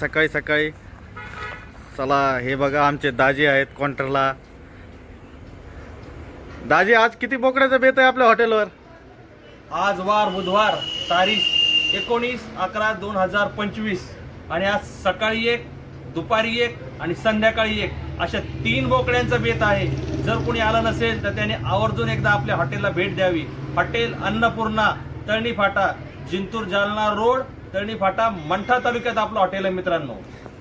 सकाळी सकाळी. चला हे बघा आमचे दाजी आहेत काउंटरला. दाजी आज किती बोकड्याचं बेत आहे आपल्या हॉटेलवर? आज वार बुधवार तारीख एकोणीस अकरा दोन हजार पंचवीस. आणि आज सकाळी एक दुपारी एक आणि संध्याकाळी एक. अशा तीन बोकड्यांचा बेत आहे. जर कोणी आलं नसेल तर त्याने आवर्जून एकदा आपल्या हॉटेलला भेट द्यावी. हॉटेल अन्नपूर्णा तळणी फाटा जिंतूर जालना रोड तळणी फाटा मंठा तालुक्यात आपलं हॉटेल आहे मित्रांनो.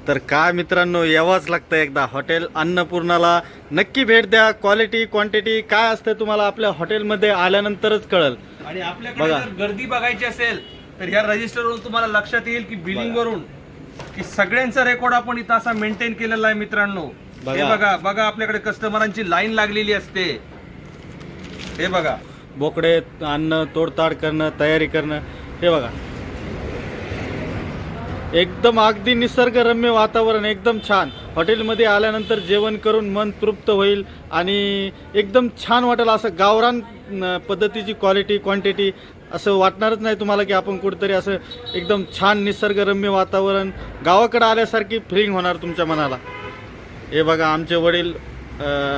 तर काय मित्रांनो यावंच लागतं एकदा हॉटेल अन्नपूर्णाला. नक्की भेट द्या क्वालिटी क्वांटिटी काय असतं तुम्हाला आपल्या हॉटेलमध्ये आल्यानंतरच कळल. आणि आपल्याकडे बघा. जर गर्दी बघायची असेल तर ह्या रजिस्टरवरून तुम्हाला लक्षात येईल की बिलिंग वरून की सगळ्यांचा रेकॉर्ड आपण इथं असा मेंटेन केलेला आहे मित्रांनो. बघा. हे बघा. बघा आपल्याकडे कस्टमरांची लाईन लागलेली असते. हे बघा. बोकडे अन्न तोडताड करणं तयारी करणं हे बघा. एकदम अगदी निसर्गरम्य वातावरण एकदम छान. हॉटेलमध्ये आल्यानंतर जेवण करून मन तृप्त होईल आणि एकदम छान वाटेल असं गावरान पद्धतीची क्वालिटी क्वांटिटी असं वाटणारच नाही तुम्हाला की आपण कुठेतरी असं एकदम छान निसर्गरम्य वातावरण गावाकडे आल्यासारखी फिलिंग होणार तुमच्या मनाला. हे बघा आमचे वडील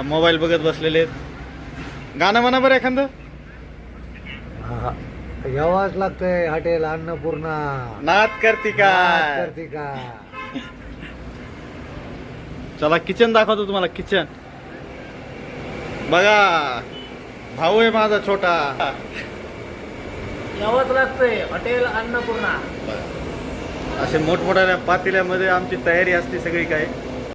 मोबाईल बघत बसलेले आहेत. गाणं म्हणा बरं एखादं. यावाच लागतंय हॉटेल अन्नपूर्णा. नाद करती का? करते का? चला किचन दाखवतो तुम्हाला किचन. बघा भाऊ आहे माझा छोटा. यावाच लागतंय हॉटेल अन्नपूर्णा. असे मोठमोठ्या पातेल्यामध्ये आमची तयारी असते सगळी काय